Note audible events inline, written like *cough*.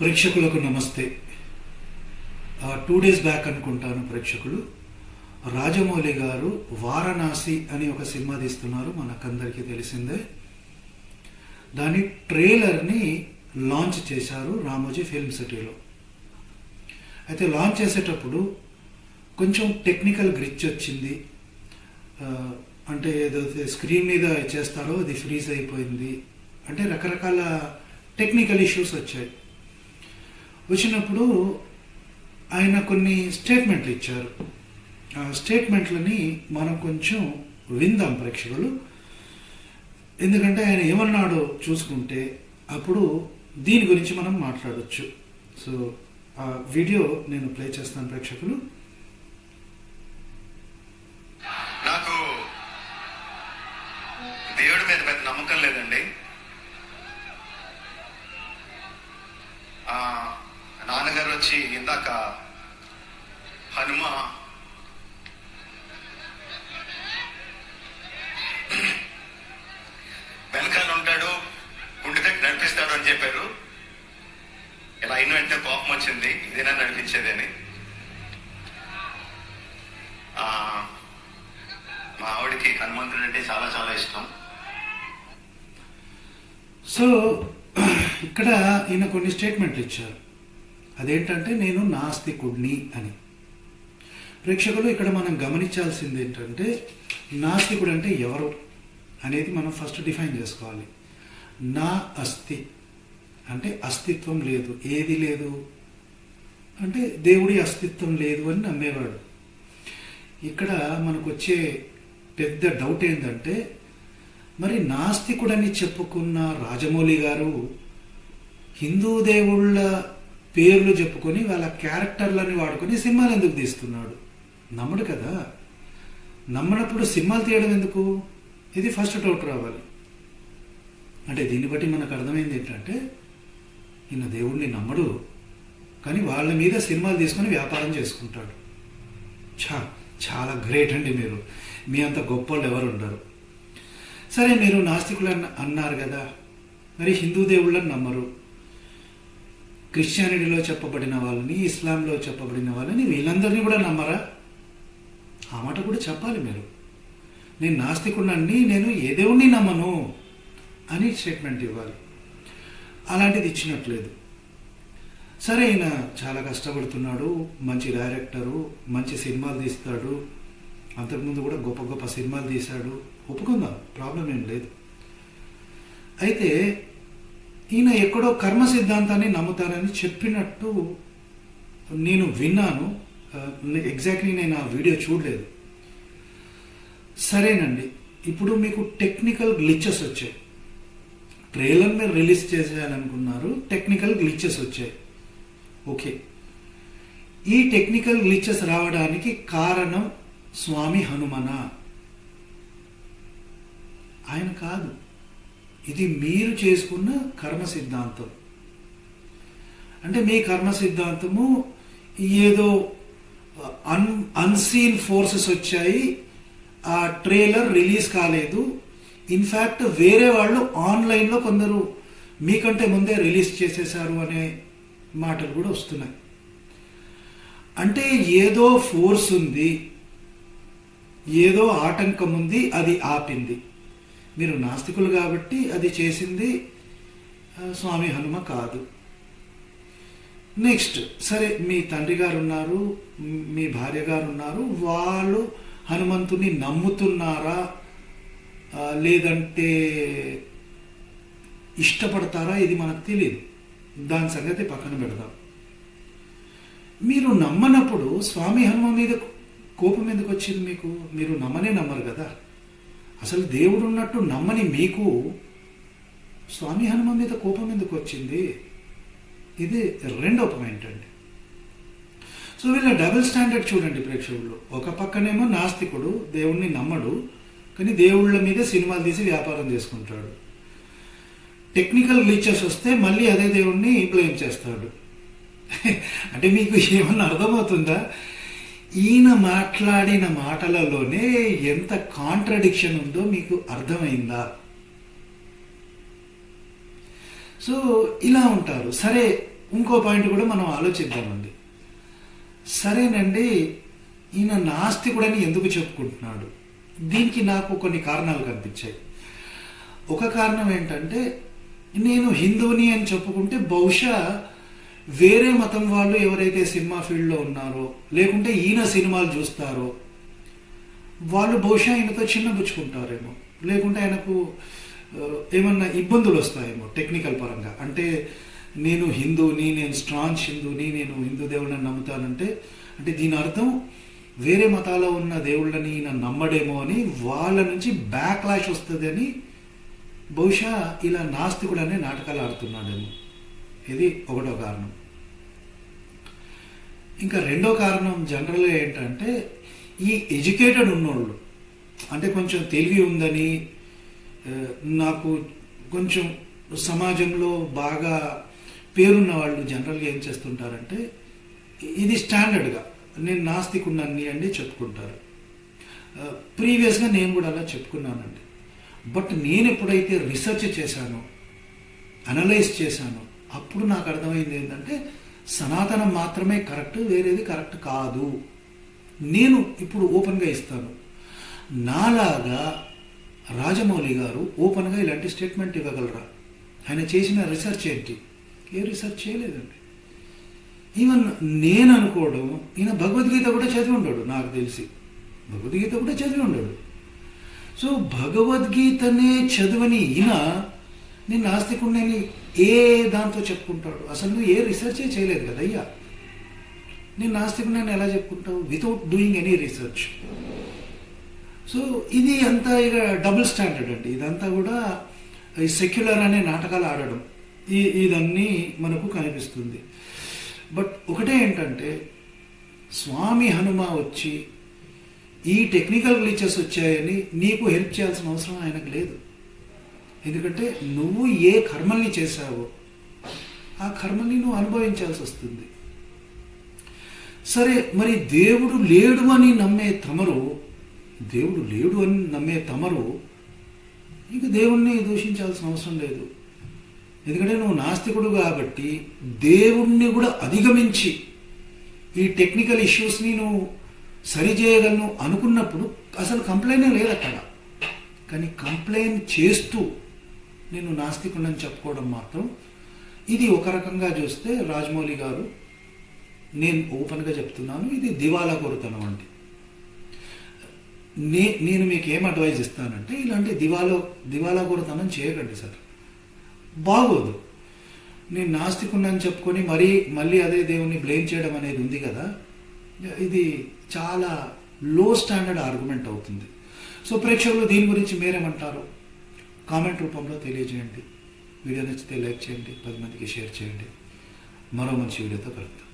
ప్రేక్షకులకు నమస్తే. Two days back అనుకుంటాను ప్రేక్షకులు. రాజమౌళి గారు వారణాసి అని ఒక సినిమా తీస్తున్నారు మనకందరికీ తెలిసిందే. దాని ట్రైలర్ని లాంచ్ చేశారు రామోజీ ఫిల్మ్ సిటీలో. అయితే లాంచ్ చేసేటప్పుడు కొంచెం టెక్నికల్ గ్రిచ్ వచ్చింది. అంటే ఏదో స్క్రీన్ మీద చేస్తారో అది ఫ్రీజ్ అయిపోయింది. అంటే రకరకాల టెక్నికల్ ఇష్యూస్ వచ్చాయి. వచ్చినప్పుడు ఆయన కొన్ని స్టేట్మెంట్లు ఇచ్చారు. ఆ స్టేట్మెంట్లని మనం కొంచెం విందాం ప్రేక్షకులు. ఎందుకంటే ఆయన ఏమన్నాడో చూసుకుంటే అప్పుడు దీని గురించి మనం మాట్లాడొచ్చు. సో ఆ వీడియో నేను ప్లే చేస్తాను ప్రేక్షకులు. నాకు దేవుడి మీద పెద్ద నమ్మకం లేదండి ఆ, నాన్నగారు వచ్చి ఇందాక హనుమ వెనకాల ఉంటాడు గుండె దగ్గర నడిపిస్తాడు అని చెప్పారు. ఇలా అయిన వెంటనే కోపం వచ్చింది. ఇదేనా నడిపించేది అని. మా ఆవిడకి హనుమంతుడు అంటే చాలా చాలా ఇష్టం. సో ఇక్కడ ఈయన కొన్ని స్టేట్మెంట్లు ఇచ్చారు. అదేంటంటే నేను నాస్తికుడిని అని. ప్రేక్షకులు ఇక్కడ మనం గమనించాల్సింది ఏంటంటే నాస్తికుడు అంటే ఎవరు అనేది మనం ఫస్ట్ డిఫైన్ చేసుకోవాలి. నా అస్థి అంటే అస్తిత్వం లేదు. ఏది లేదు? అంటే దేవుడి అస్తిత్వం లేదు అని నమ్మేవాడు. ఇక్కడ మనకు వచ్చే పెద్ద డౌట్ ఏంటంటే మరి నాస్తికుడని చెప్పుకున్న రాజమౌళి గారు హిందూ దేవుళ్ళ పేర్లు చెప్పుకొని వాళ్ళ క్యారెక్టర్లని వాడుకొని సినిమాలు ఎందుకు తీస్తున్నాడు? నమ్మడు కదా. నమ్మనప్పుడు సినిమాలు తీయడం ఎందుకు? ఇది ఫస్ట్ డౌట్ రావాలి. అంటే దీన్ని బట్టి మనకు అర్థమైంది ఏంటంటే నిన్న దేవుణ్ణి నమ్మడు కానీ వాళ్ళ మీద సినిమాలు తీసుకొని వ్యాపారం చేసుకుంటాడు. చా చాలా గ్రేట్ అండి మీరు. మీ అంత గొప్ప వాళ్ళు ఎవరు ఉండరు. సరే మీరు నాస్తికులు అన్న అన్నారు కదా. మరి హిందూ దేవుళ్ళని నమ్మరు. క్రిస్టియానిటీలో చెప్పబడిన వాళ్ళని ఇస్లాంలో చెప్పబడిన వాళ్ళని వీళ్ళందరినీ కూడా నమ్మరా? ఆ మాట కూడా చెప్పాలి మీరు. నేను నాస్తికుడిని నేను ఏ దేవుణ్ణి నమ్మను అని స్టేట్మెంట్ ఇవ్వాలి. అలాంటిది ఇచ్చినట్లేదు. సరే ఈయన చాలా కష్టపడుతున్నాడు మంచి డైరెక్టరు మంచి సినిమాలు తీస్తాడు అంతకుముందు కూడా గొప్ప గొప్ప సినిమాలు తీశాడు. ఒప్పుకుందాం ప్రాబ్లం ఏం లేదు. అయితే ఈయన ఎక్కడో కర్మ సిద్ధాంతాన్ని నమ్ముతారని చెప్పినట్టు నేను విన్నాను. ఎగ్జాక్ట్లీ నేను ఆ వీడియో చూడలేదు. సరేనండి ఇప్పుడు మీకు టెక్నికల్ గ్లిచెస్ వచ్చాయి. ట్రైలర్ మీరు రిలీజ్ చేసేయాలనుకున్నారు టెక్నికల్ గ్లిచెస్ వచ్చాయి. ఓకే. ఈ టెక్నికల్ గ్లిచెస్ రావడానికి కారణం స్వామి హనుమన? ఆయన కాదు. ఇది మీరు చేసుకున్న కర్మ సిద్ధాంతం. అంటే మీ కర్మ సిద్ధాంతము ఏదో అన్ అన్సీన్ ఫోర్సెస్ వచ్చాయి ఆ ట్రైలర్ రిలీజ్ కాలేదు. ఇన్ఫ్యాక్ట్ వేరే వాళ్ళు ఆన్లైన్లో కొందరు మీకంటే ముందే రిలీజ్ చేసేశారు అనే మాటలు కూడా వస్తున్నాయి. అంటే ఏదో ఫోర్స్ ఉంది ఏదో ఆటంకం ఉంది అది ఆపింది. మీరు నాస్తికులు కాబట్టి అది చేసింది స్వామి హనుమ కాదు. నెక్స్ట్ సరే మీ తండ్రి గారు ఉన్నారు మీ భార్య గారు ఉన్నారు వాళ్ళు హనుమంతుని నమ్ముతున్నారా? లేదంటే ఇష్టపడతారా? ఇది మనకు తెలియదు దాని సంగతి పక్కన పెడదాం. మీరు నమ్మనప్పుడు స్వామి హనుమ మీద కోపం ఎందుకు వచ్చింది మీకు? మీరు నమ్మనే నమ్మరు కదా. అసలు దేవుడు ఉన్నట్టు నమ్మని మీకు స్వామి హనుమ మీద కోపం ఎందుకు వచ్చింది? ఇది రెండో పాయింట్ అండి. సో వీళ్ళ డబుల్ స్టాండర్డ్ చూడండి ప్రేక్షకులు. ఒక పక్కనేమో నాస్తికుడు దేవుణ్ణి నమ్మడు కానీ దేవుళ్ళ మీద సినిమాలు తీసి వ్యాపారం చేసుకుంటాడు. టెక్నికల్ గ్లిచెస్ వస్తే మళ్ళీ అదే దేవుణ్ణి బ్లేమ్ చేస్తాడు. *laughs* అంటే మీకు ఏమన్నా అర్థమవుతుందా? ఈయన మాట్లాడిన మాటలలోనే ఎంత కాంట్రడిక్షన్ ఉందో మీకు అర్థమైందా? సో ఇలా ఉంటారు. సరే ఇంకో పాయింట్ కూడా మనం ఆలోచిద్దామండి సరేనండి ఈయన నాస్తికుడని ఎందుకు చెప్పుకుంటున్నాడు? దీనికి నాకు కొన్ని కారణాలు కనిపించాయి. ఒక కారణం ఏంటంటే నేను హిందువుని అని చెప్పుకుంటే బహుశా వేరే మతం వాళ్ళు ఎవరైతే సినిమా ఫీల్డ్లో ఉన్నారో లేకుంటే ఈయన సినిమాలు చూస్తారో వాళ్ళు బహుశా ఆయనతో చిన్నబుచ్చుకుంటారేమో లేకుంటే ఆయనకు ఏమన్నా ఇబ్బందులు వస్తాయేమో టెక్నికల్ పరంగా. అంటే నేను హిందూని నేను స్ట్రాంగ్ హిందూని నేను హిందూ దేవుళ్ళని నమ్ముతానంటే అంటే దీని అర్థం వేరే మతాలో ఉన్న దేవుళ్ళని ఈయన నమ్మడేమో అని వాళ్ళ నుంచి బ్యాక్లాష్ వస్తుంది అని బహుశా ఇలా నాస్తికుడు అనే నాటకాలు ఆడుతున్నాడేమో. ఇది ఒకటో కారణం. ఇంకా రెండో కారణం జనరల్గా ఏంటంటే ఈ ఎడ్యుకేటెడ్ ఉన్నోళ్ళు అంటే కొంచెం తెలివి ఉందని నాకు కొంచెం సమాజంలో బాగా పేరున్న వాళ్ళు జనరల్గా ఏం చేస్తుంటారంటే ఇది స్టాండర్డ్గా నేను నాస్తికున్నాన్ని అండి చెప్పుకుంటారు. ప్రీవియస్గా నేను కూడా అలా చెప్పుకున్నానండి. బట్ నేను ఎప్పుడైతే రీసెర్చ్ చేశానో అనలైజ్ చేశాను అప్పుడు నాకు అర్థమైంది ఏంటంటే సనాతనం మాత్రమే కరెక్ట్ వేరేది కరెక్ట్ కాదు. నేను ఇప్పుడు ఓపెన్గా ఇస్తాను. నాలాగా రాజమౌళి గారు ఓపెన్గా ఇలాంటి స్టేట్మెంట్ ఇవ్వగలరా? ఆయన చేసిన రీసెర్చ్ ఏంటి? ఏ రీసెర్చ్ చేయలేదండి. ఈవెన్ నేను అనుకోవడం ఈయన భగవద్గీత కూడా చదివి ఉండడు నాకు తెలిసి. భగవద్గీత కూడా చదివి ఉండడు. సో భగవద్గీతనే చదవని ఈయన నేను నాస్తికుడిని ఏ దాంతో చెప్పుకుంటాడు? అసలు నువ్వు ఏ రీసెర్చే చేయలేదు కదా అయ్యా. నేను నాస్తికుడిని ఎలా చెప్పుకుంటావు? Without doing any research so ఇది అంతా ఇక డబుల్ స్టాండర్డ్ అండి. ఇదంతా కూడా ఈ సెక్యులర్ అనే నాటకాలు ఆడడం. ఈ ఇదన్నీ మనకు కనిపిస్తుంది. బట్ ఒకటే ఏంటంటే స్వామి హనుమ వచ్చి ఈ టెక్నికల్ గ్లిచెస్ వచ్చాయని నీకు హెల్ప్ చేయాల్సిన అవసరం ఆయనకు లేదు. ఎందుకంటే నువ్వు ఏ కర్మల్ని చేశావో ఆ కర్మల్ని నువ్వు అనుభవించాల్సి వస్తుంది. సరే మరి దేవుడు లేడు అని నమ్మే తమరు దేవుడు లేడు అని నమ్మే తమరు ఇక దేవుణ్ణి దూషించాల్సిన అవసరం లేదు. ఎందుకంటే నువ్వు నాస్తికుడు కాబట్టి దేవుణ్ణి కూడా అధిగమించి ఈ టెక్నికల్ ఇష్యూస్ని నువ్వు సరిచేయగలను అనుకున్నప్పుడు అసలు కంప్లైంటే లేదు అక్కడ కానీ కంప్లైంట్ చేస్తూ నేను నాస్తికుడని చెప్పుకోవడం మాత్రం ఇది ఒక రకంగా చూస్తే రాజమౌళి గారు నేను ఓపెన్గా చెప్తున్నాను ఇది దివాలా కొరతనం అండి. నే నేను మీకు ఏం అడ్వైజ్ ఇస్తానంటే ఇలాంటి దివాలో దివాలా కొరతనం చేయకండి సార్. బాగోదు. నేను నాస్తికున్నాను చెప్పుకొని మరీ మళ్ళీ అదే దేవుణ్ణి బ్లేమ్ చేయడం అనేది ఉంది కదా. ఇది చాలా లో స్టాండర్డ్ ఆర్గ్యుమెంట్ అవుతుంది. సో ప్రేక్షకులు దీని గురించి మీరేమంటారు? కామెంట్ రూపంలో తెలియజేయండి. వీడియో నచ్చితే లైక్ చేయండి పది మందికి షేర్ చేయండి. మరో మంచి వీడియోతో కలుద్దాం.